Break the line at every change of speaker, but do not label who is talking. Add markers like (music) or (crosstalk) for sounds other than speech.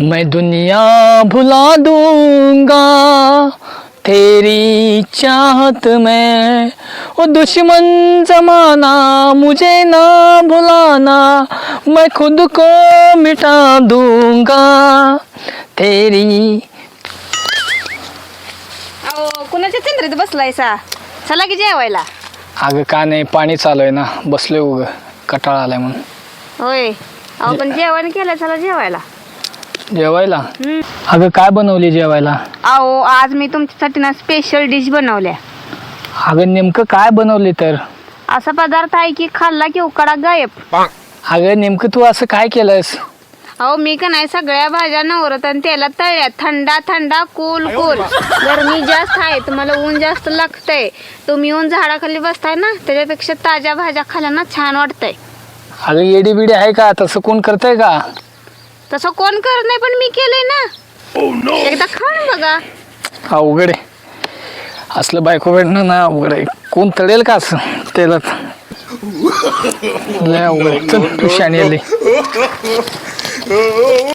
मैं दुनिया भुला दूंगा तेरी चाहत में। ओ दुश्मन जमाना मुझे ना भुलाना मैं खुद को मिटा दूंगा। तेरी
अहो कुणाच्या चिंद्रीत बसलायसा? चला की जेवायला.
अगं का नाही पाणी चालू आहे ना बसले उग कटाळा आलाय म्हणून.
होय. अहो पण जेवण केलं चला जेवायला.
जेवायला?
हम्म.
अगं काय बनवली जेवायला?
अहो आज मी तुमच्यासाठी ना स्पेशल डिश बनवल्या.
अगं नेमकं काय बनवली तर?
असा पदार्थ आहे की खाल्ला की उकडा गायब.
अगं नेमकं तू असं काय केलंस
अहो मी का नाही सगळ्या भाज्या नवरत आणि त्याला तळल्या. थंडा थंडा कूल कूल. गरमी जास्त आहे तुम्हाला ऊन जास्त लागतंय. तुम्ही ऊन झाडाखाली बसताय ना त्याच्यापेक्षा ताज्या भाज्या खाल्ल्या ना छान वाटतंय.
अगं येडी बिडी आहे का? तसं कोण करतंय का?
तसं कोण करत नाही पण मी केलंय ना. एकदा खाऊन बघा.
अवघड आहे. असलं बायको भेटणं ना अवघड आहे. कोण तळेल का असं? त्याला लय अवघड आहे. चल शाणी आली. (laughs)